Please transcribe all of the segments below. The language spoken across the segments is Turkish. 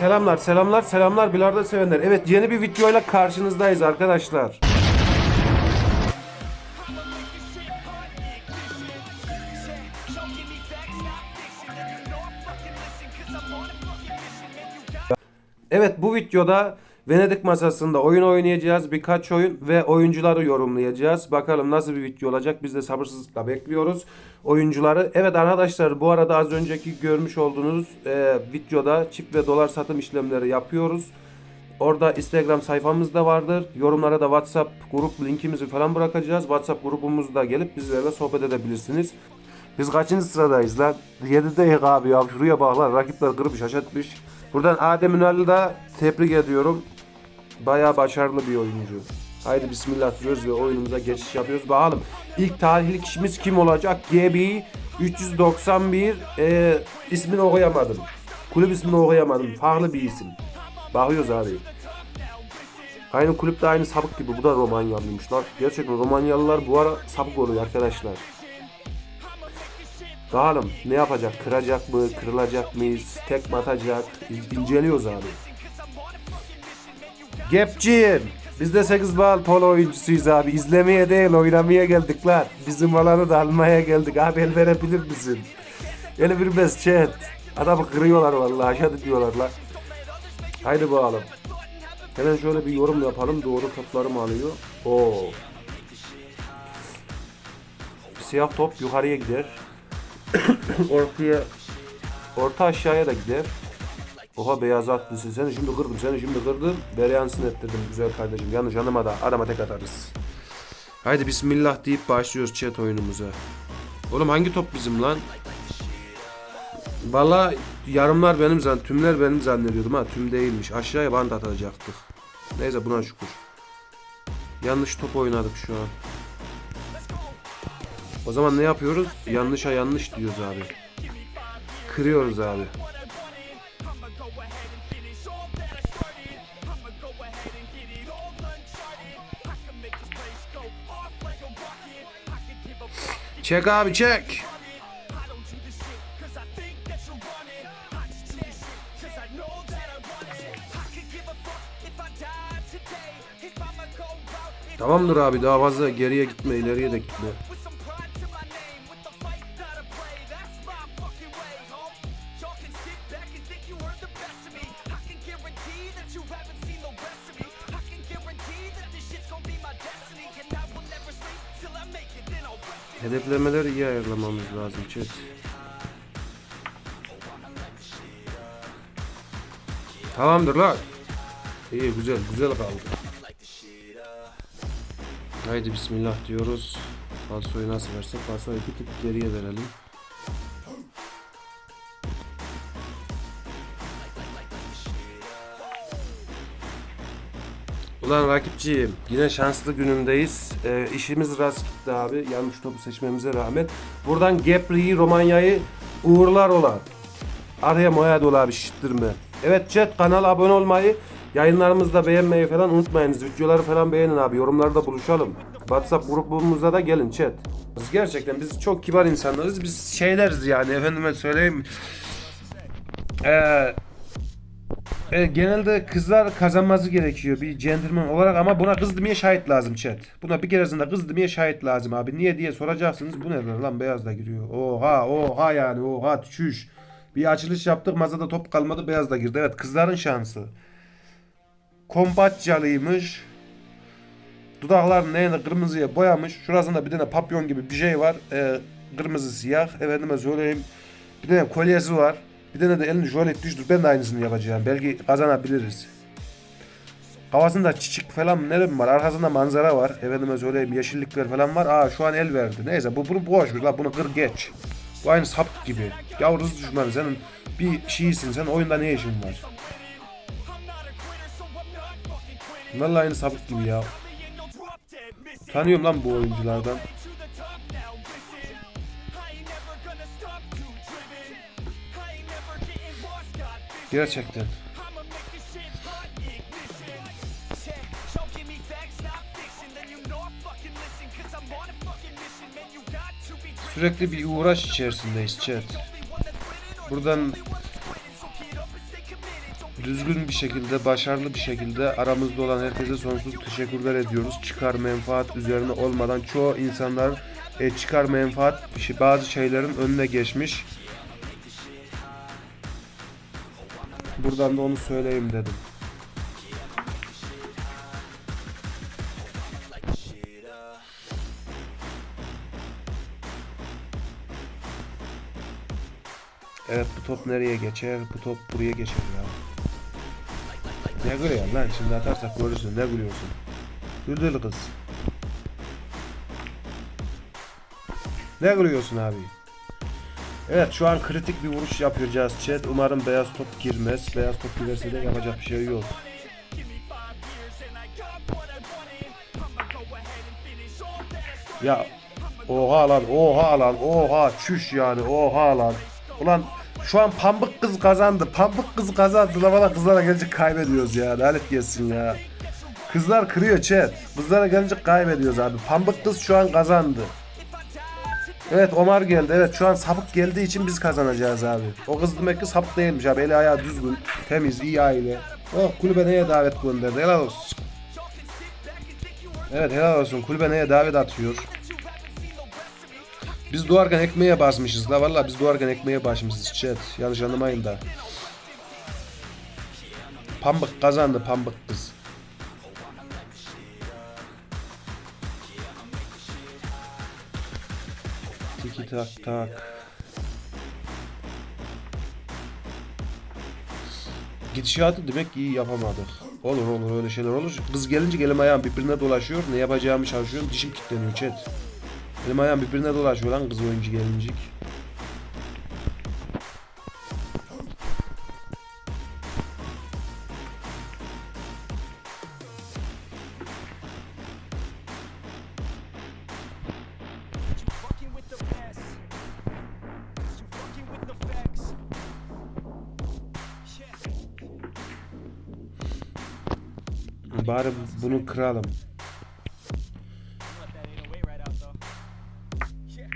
Selamlar, selamlar, selamlar bilardo sevenler. Evet yeni bir videoyla karşınızdayız arkadaşlar. Evet bu videoda Venedik masasında oyun oynayacağız. Birkaç oyun ve oyuncuları yorumlayacağız. Bakalım nasıl bir video olacak. Biz de sabırsızlıkla bekliyoruz oyuncuları. Evet arkadaşlar bu arada az önceki görmüş olduğunuz e, videoda çift ve dolar satım işlemleri yapıyoruz. Orada Instagram sayfamız da vardır. Yorumlara da WhatsApp grup linkimizi falan bırakacağız. WhatsApp grubumuzda gelip bizlerle sohbet edebilirsiniz. Biz kaçıncı sıradayız lan? 7'deyiz abi ya. Şuraya bak lan. Rakipler kırıp şaşırtmış. Buradan Adem Ünal'ı da tebrik ediyorum. Bayağı başarılı bir oyuncu. Haydi bismillah diyoruz ve oyunumuza geçiş yapıyoruz. Bakalım ilk tarihli kişimiz kim olacak? GB 391 e, ismini okuyamadım. Kulüp ismini okuyamadım. Farklı bir isim. Bakıyoruz abi. Aynı kulüpte aynı sapık gibi. Bu da Romanyalıymış lan. Gerçekten Romanyalılar bu ara sapık oluyor arkadaşlar. Bakalım ne yapacak? Kıracak mı? Kırılacak mıyız? Tek mi atacak? İnceliyoruz abi. Gepciğim. Biz de 8 bal polo oyuncusuyuz abi. İzlemeye değil oynamaya geldik lan. Bizim alanı da almaya geldik. Abi el verebilir misin? El vermez chat. Adamı kırıyorlar vallahi. Aşağı diyorlar lan. Haydi bakalım. Hemen şöyle bir yorum yapalım. Doğru topları mı alıyor? Oo. Siyah top yukarıya gider. Ortaya orta aşağıya da gider. Oha beyaz atlısı seni şimdi kırdım seni şimdi kırdım. Beryansın ettirdim güzel kardeşim. Yanlış anlama da adama tek atarız. Haydi bismillah deyip başlıyoruz chat oyunumuza. Oğlum hangi top bizim lan? Valla yarımlar benim zan, tümler benim zannediyordum ha tüm değilmiş. Aşağıya band atacaktık. Neyse buna şükür. Yanlış top oynadık şu an. O zaman ne yapıyoruz? Yanlışa yanlış diyoruz abi. Kırıyoruz abi. Çek abi çek. Tamamdır abi daha fazla geriye gitme ileriye de gitme. Hedeflemeleri iyi ayarlamamız lazım chat. Tamamdır lan. İyi güzel güzel kaldı. Haydi bismillah diyoruz. Falsoyu nasıl versek? Falsoyu bir tık geriye verelim. Ulan rakipçiyim. Yine şanslı günümdeyiz. Ee, işimiz rast gitti abi. Yanlış topu seçmemize rağmen. Buradan Gepri'yi, Romanya'yı uğurlar ola. Araya moya dolu abi şiştirme. Evet chat kanala abone olmayı, yayınlarımızda beğenmeyi falan unutmayınız. Videoları falan beğenin abi. Yorumlarda buluşalım. WhatsApp grubumuza da gelin chat. Biz gerçekten biz çok kibar insanlarız. Biz şeyleriz yani efendime söyleyeyim. Eee e, genelde kızlar kazanması gerekiyor bir gentleman olarak ama buna kız demeye şahit lazım chat. Buna bir keresinde kız demeye şahit lazım abi. Niye diye soracaksınız. Bu nedir lan beyaz da giriyor. Oha oha yani oha çüş. Bir açılış yaptık masada top kalmadı beyaz da girdi. Evet kızların şansı. Kombatçalıymış. Dudaklarını neyini kırmızıya boyamış. Şurasında bir tane papyon gibi bir şey var. Ee, kırmızı siyah. Efendime söyleyeyim. Bir tane kolyesi var. Bir tane de elini jölet düştür. Ben de aynısını yapacağım. Belki kazanabiliriz. Kafasında çiçek falan ne var? Arkasında manzara var. Efendime söyleyeyim yeşillikler falan var. Aa şu an el verdi. Neyse bu bunu boş ver la bunu kır geç. Bu aynı sap gibi. Yavru düşmanı senin bir şeysin. Sen oyunda ne işin var? Vallahi aynı sapık gibi ya. Tanıyorum lan bu oyunculardan. Gerçekten. Sürekli bir uğraş içerisindeyiz chat. Buradan düzgün bir şekilde, başarılı bir şekilde aramızda olan herkese sonsuz teşekkürler ediyoruz. Çıkar menfaat üzerine olmadan çoğu insanlar e, çıkar menfaat bazı şeylerin önüne geçmiş. Buradan da onu söyleyeyim dedim. Evet bu top nereye geçer? Bu top buraya geçer ya. Ne gülüyorsun lan? Şimdi atarsak görürsün. Ne gülüyorsun? Güldür kız. Ne gülüyorsun abi? Evet şu an kritik bir vuruş yapacağız chat. Umarım beyaz top girmez. Beyaz top girerse de yapacak bir şey yok. Ya oha lan oha lan oha çüş yani oha lan. Ulan şu an pambık kız kazandı. Pambık kız kazandı. La bana kızlara gelecek kaybediyoruz ya. Lanet gelsin ya. Kızlar kırıyor chat. Kızlara gelecek kaybediyoruz abi. Pambık kız şu an kazandı. Evet Omar geldi. Evet şu an sapık geldiği için biz kazanacağız abi. O kız demek ki sapık değilmiş abi. Eli ayağı düzgün. Temiz, iyi aile. Oh kulübe neye davet gönderdi. Helal olsun. Evet helal olsun. Kulübe neye davet atıyor. Biz doğarken ekmeğe basmışız la valla biz doğarken ekmeğe basmışız chat. Yanlış anlamayın da. Pambık kazandı pambık kız. Tak tak. Gidişatı demek iyi yapamadık. Olur olur öyle şeyler olur. Kız gelince elim ayağım birbirine dolaşıyor. Ne yapacağımı şaşırıyorum. Dişim kilitleniyor chat. Elim ayağım birbirine dolaşıyor lan kız oyuncu gelincik. Yeah.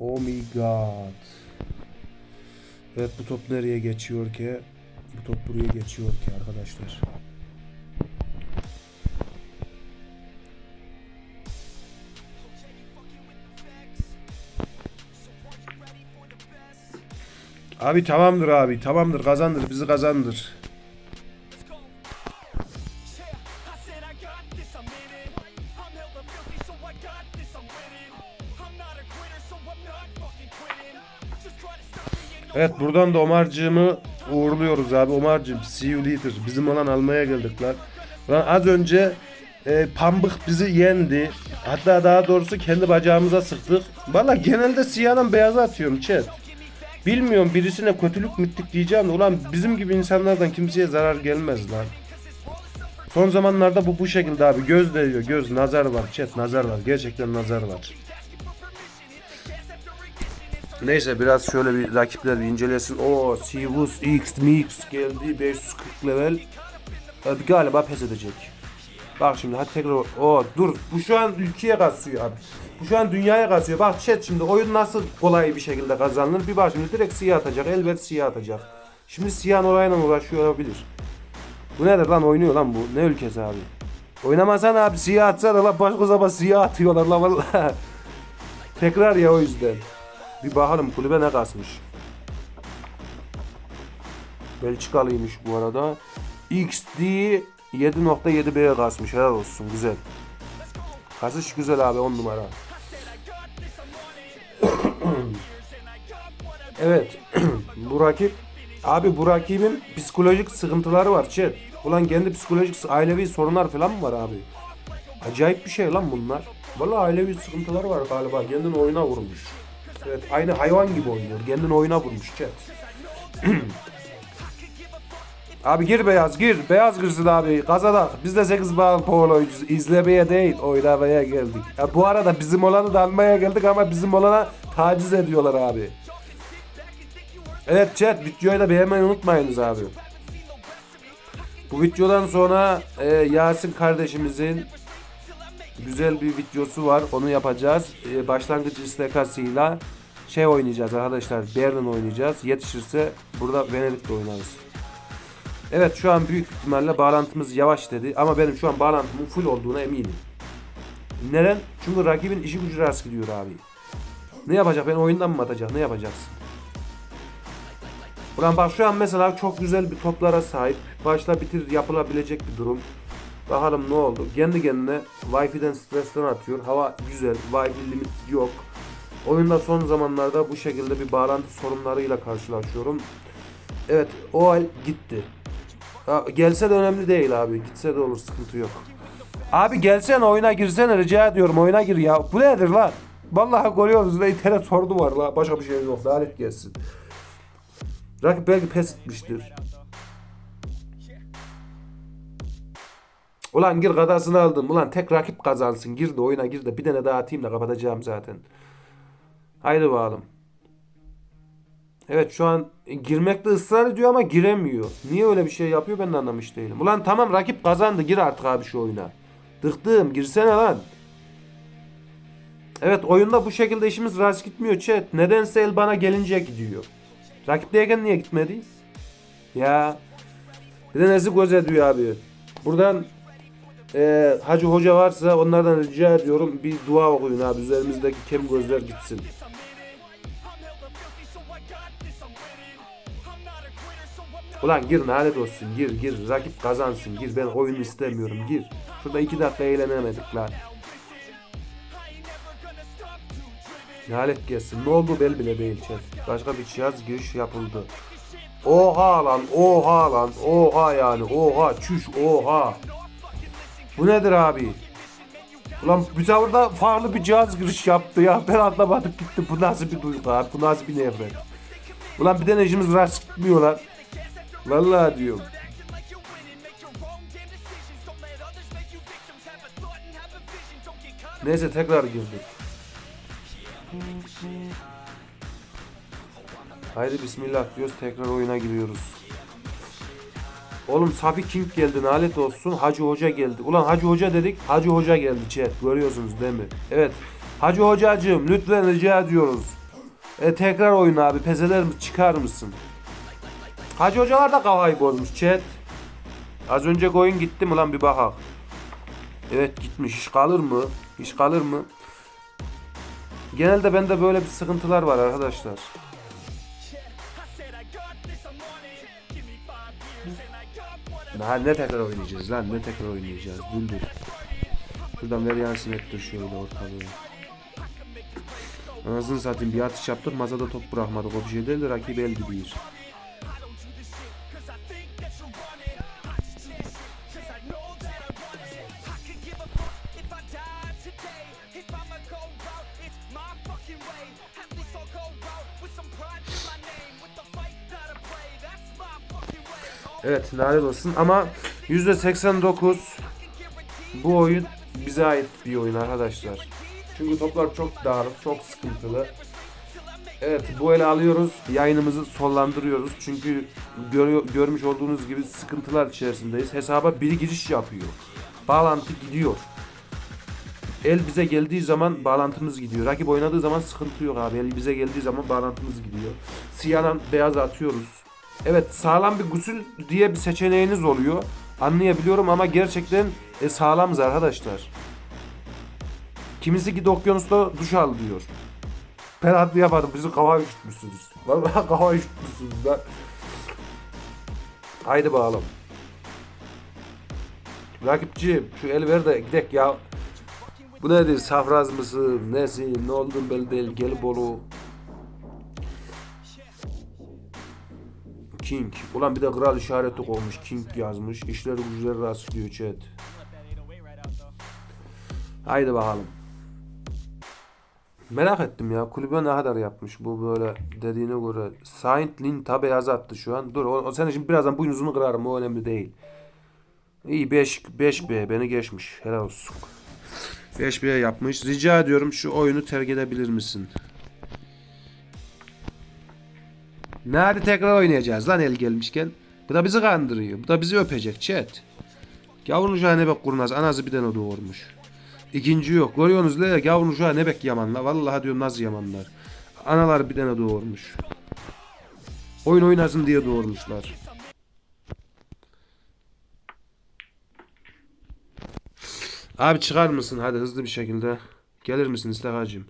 Oh my god. Evet bu top nereye geçiyor ki? Bu top buraya geçiyor ki arkadaşlar. Just try to stop me and no Evet buradan da Omar'cığımı uğurluyoruz abi. Omar'cığım see you later. Bizim olan almaya geldik lan. Lan az önce e, Pambık bizi yendi. Hatta daha doğrusu kendi bacağımıza sıktık. Valla genelde siyahdan beyaza atıyorum chat. Bilmiyorum birisine kötülük müttik diyeceğim de ulan bizim gibi insanlardan kimseye zarar gelmez lan. Son zamanlarda bu bu şekilde abi göz değiyor göz nazar var chat nazar var gerçekten nazar var. Neyse biraz şöyle bir rakipler bir incelesin. O Sivus X Mix geldi 540 level. Hadi galiba pes edecek. Bak şimdi hadi tekrar o dur bu şu an ülkeye kasıyor abi. Bu şu an dünyaya kasıyor. Bak chat şimdi oyun nasıl kolay bir şekilde kazanılır. Bir bak şimdi direkt siyah atacak. Elbet siyah atacak. Şimdi siyah orayla uğraşıyor olabilir. Bu nedir lan oynuyor lan bu. Ne ülkesi abi. Oynamasan abi siyah atsana lan başka zaman siyah atıyorlar lan valla. Tekrar ya o yüzden. Bir bakalım kulübe ne kasmış. Belçikalıymış bu arada. XD 7.7B'ye kasmış. Helal olsun. Güzel. Kasış güzel abi 10 numara. evet. bu rakip abi bu rakibin psikolojik sıkıntıları var chat. Ulan kendi psikolojik ailevi sorunlar falan mı var abi? Acayip bir şey lan bunlar. Vallahi ailevi sıkıntıları var galiba. Kendini oyuna vurmuş. Evet aynı hayvan gibi oynuyor. Kendini oyuna vurmuş chat. abi gir beyaz gir. Beyaz girsin abi. Kazadak. Biz de 8 bağlı polo izlemeye değil oynamaya geldik. Ya bu arada bizim olanı da almaya geldik ama bizim olana taciz ediyorlar abi. Evet chat videoyu da beğenmeyi unutmayınız abi. Bu videodan sonra e, Yasin kardeşimizin güzel bir videosu var. Onu yapacağız. E, başlangıç istekasıyla şey oynayacağız arkadaşlar. Berlin oynayacağız. Yetişirse burada Venedik'te oynarız. Evet şu an büyük ihtimalle bağlantımız yavaş dedi. Ama benim şu an bağlantımın full olduğuna eminim. Neden? Çünkü rakibin işi gücü rast gidiyor abi. Ne yapacak? Ben oyundan mı atacak? Ne yapacaksın? Ulan bak şu an mesela çok güzel bir toplara sahip. Başla bitir yapılabilecek bir durum. Bakalım ne oldu. Kendi kendine Wi-Fi'den stresten atıyor. Hava güzel. Wi-Fi limit yok. Oyunda son zamanlarda bu şekilde bir bağlantı sorunlarıyla karşılaşıyorum. Evet o hal gitti. Ha, gelse de önemli değil abi. Gitse de olur sıkıntı yok. Abi gelsene oyuna girsene rica ediyorum oyuna gir ya. Bu nedir lan? Vallahi görüyoruz da internet sordu var la. Başka bir şey yok. Lanet gelsin. Rakip belki pes etmiştir. Ulan gir kadasını aldım. Ulan tek rakip kazansın. Gir de oyuna gir de bir tane daha atayım da kapatacağım zaten. Haydi bakalım. Evet şu an girmekte ısrar ediyor ama giremiyor. Niye öyle bir şey yapıyor ben de anlamış değilim. Ulan tamam rakip kazandı gir artık abi şu oyuna. Dıktım girsene lan. Evet oyunda bu şekilde işimiz rast gitmiyor chat. Nedense el bana gelince gidiyor. Rakipteyken niye gitmedi? Ya. Bir de nesi göz ediyor abi. Buradan e, Hacı Hoca varsa onlardan rica ediyorum bir dua okuyun abi. Üzerimizdeki kem gözler gitsin. Ulan gir lanet olsun gir gir rakip kazansın gir ben oyun istemiyorum gir. Şurada iki dakika eğlenemedik lan. Lanet gelsin ne oldu bel bile değil chat. Başka bir cihaz giriş yapıldı. Oha lan oha lan oha yani oha çüş oha. Bu nedir abi? Ulan bir tavırda farklı bir cihaz giriş yaptı ya. Ben anlamadım gitti. Bu nasıl bir duygu abi? Bu nasıl bir nefret? Ulan bir de işimiz rast gitmiyor lan. Vallahi diyorum. Neyse tekrar girdik. Haydi bismillah diyoruz tekrar oyuna giriyoruz. Oğlum Safi King geldi nalet olsun. Hacı Hoca geldi. Ulan Hacı Hoca dedik. Hacı Hoca geldi chat. Görüyorsunuz değil mi? Evet. Hacı Hocacığım lütfen rica ediyoruz. E, tekrar oyun abi. Pezeler mi çıkar mısın? Hacı Hocalar da kafayı bozmuş chat. Az önce oyun gitti mi lan bir bakak. Evet gitmiş. İş kalır mı? İş kalır mı? Genelde bende böyle bir sıkıntılar var arkadaşlar. Ha, ne tekrar oynayacağız lan ne tekrar oynayacağız düldül. Şuradan ver yansın ettir şöyle ortalığı. Anasını satayım bir atış yaptık masada top bırakmadık o bir şey değil de rakip el gidiyor. Evet lanet olsun ama %89 bu oyun bize ait bir oyun arkadaşlar. Çünkü toplar çok dağınık, çok sıkıntılı. Evet bu ele alıyoruz, yayınımızı sonlandırıyoruz. Çünkü görüyor, görmüş olduğunuz gibi sıkıntılar içerisindeyiz. Hesaba biri giriş yapıyor. Bağlantı gidiyor. El bize geldiği zaman bağlantımız gidiyor. Rakip oynadığı zaman sıkıntı yok abi. El bize geldiği zaman bağlantımız gidiyor. Siyahdan beyaz atıyoruz. Evet sağlam bir gusül diye bir seçeneğiniz oluyor. Anlayabiliyorum ama gerçekten e, sağlamız arkadaşlar. Kimisi git okyanusta duş al diyor. Ben anlayamadım. Bizi kafayı üşütmüşsünüz. Vallahi kafayı üşütmüşsünüz lan. Haydi bakalım. Rakipçi şu el ver de gidek ya. Bu nedir? Safraz mısın? Nesin? Ne oldun belli değil. Gelibolu. King. Ulan bir de kral işareti koymuş. King yazmış. İşleri güçleri rastlıyor chat. Haydi bakalım. Merak ettim ya. Kulübe ne kadar yapmış bu böyle dediğine göre. Saint Lin tabi attı şu an. Dur o, o şimdi birazdan boynuzunu kırarım. O önemli değil. İyi 5 5B beni geçmiş. Helal olsun. 5B yapmış. Rica ediyorum şu oyunu terk edebilir misin? Nerede tekrar oynayacağız lan el gelmişken? Bu da bizi kandırıyor. Bu da bizi öpecek chat. Gavurun uşağı ne bek kurnaz. Anası bir tane doğurmuş. İkinci yok. Görüyorsunuz le gavurun uşağı ne bek yamanlar. Vallahi diyorum nasıl yamanlar. Analar bir tane doğurmuş. Oyun oynasın diye doğurmuşlar. Abi çıkar mısın hadi hızlı bir şekilde. Gelir misin İstekacığım?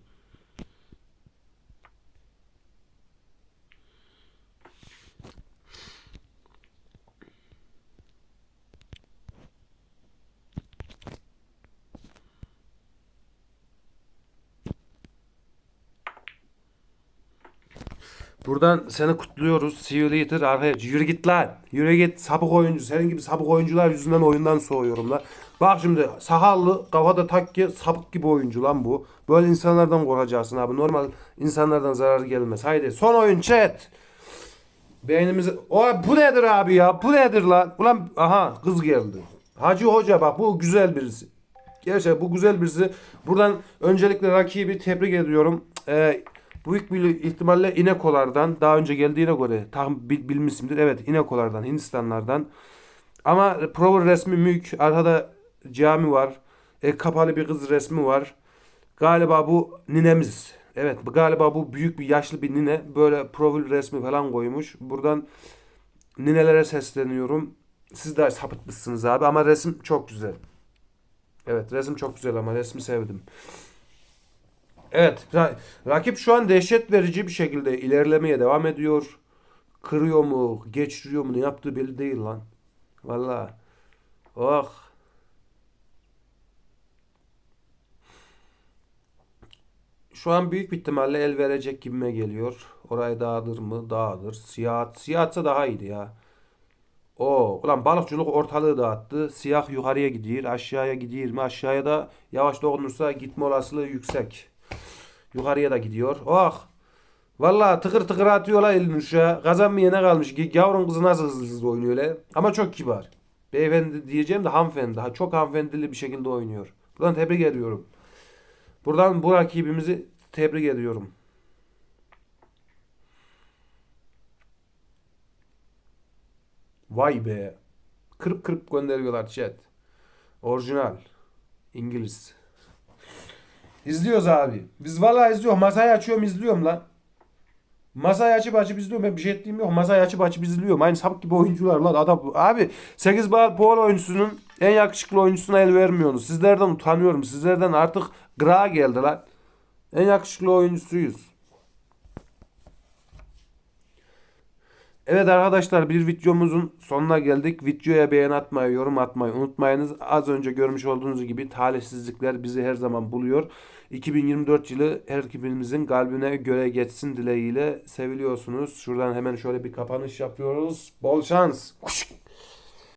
Buradan seni kutluyoruz. See you later arkadaş. Yürü git lan. Yürü git sapık oyuncu. Senin gibi sapık oyuncular yüzünden oyundan soğuyorum lan. Bak şimdi sakallı kafada takke sapık gibi oyuncu lan bu. Böyle insanlardan korkacaksın abi. Normal insanlardan zarar gelmez. Haydi son oyun chat. Beynimizi... O bu nedir abi ya? Bu nedir lan? Ulan aha kız geldi. Hacı Hoca bak bu güzel birisi. Gerçekten bu güzel birisi. Buradan öncelikle rakibi tebrik ediyorum. Ee, büyük bir ihtimalle İnekolardan daha önce geldiğine göre tam bil, bilmişimdir. Evet İnekolardan, Hindistanlardan. Ama profil resmi mülk. Arkada cami var. E, kapalı bir kız resmi var. Galiba bu ninemiz. Evet galiba bu büyük bir yaşlı bir nine. Böyle profil resmi falan koymuş. Buradan ninelere sesleniyorum. Siz de sapıtmışsınız abi ama resim çok güzel. Evet resim çok güzel ama resmi sevdim. Evet ra- rakip şu an dehşet verici bir şekilde ilerlemeye devam ediyor. Kırıyor mu, geçiriyor mu ne yaptığı belli değil lan. Vallahi. Oh. Şu an büyük bir ihtimalle el verecek gibime geliyor. Orayı dağıtır mı? Dağıtır. Siyah. Siyahsa daha iyiydi ya. O, ulan balıkçılık ortalığı dağıttı. Siyah yukarıya gidiyor, aşağıya gidiyor mu? Aşağıya da yavaş dokunursa gitme olasılığı yüksek. Yukarıya da gidiyor. Oh! Vallahi tıkır tıkır atıyor la elini uşağa. Kazanmayana kalmış. G- Yavrun kızı nasıl hızlı hızlı oynuyor öyle. Ama çok kibar. Beyefendi diyeceğim de hanımefendi. Ha, çok hanımefendili bir şekilde oynuyor. Buradan tebrik ediyorum. Buradan bu rakibimizi tebrik ediyorum. Vay be. Kırıp kırıp gönderiyorlar chat. Orijinal. İngiliz. İzliyoruz abi. Biz vallahi izliyoruz. Masayı açıyorum izliyorum lan. Masayı açıp açıp izliyorum. Ben bir şey ettiğim yok. Masayı açıp açıp izliyorum. Aynı sapık gibi oyuncular lan. Adam, abi 8 bal puan oyuncusunun en yakışıklı oyuncusuna el vermiyorsunuz. Sizlerden utanıyorum. Sizlerden artık gra geldi lan. En yakışıklı oyuncusuyuz. Evet arkadaşlar bir videomuzun sonuna geldik. Videoya beğen atmayı, yorum atmayı unutmayınız. Az önce görmüş olduğunuz gibi talihsizlikler bizi her zaman buluyor. 2024 yılı her hepimizin kalbine göre geçsin dileğiyle seviliyorsunuz. Şuradan hemen şöyle bir kapanış yapıyoruz. Bol şans.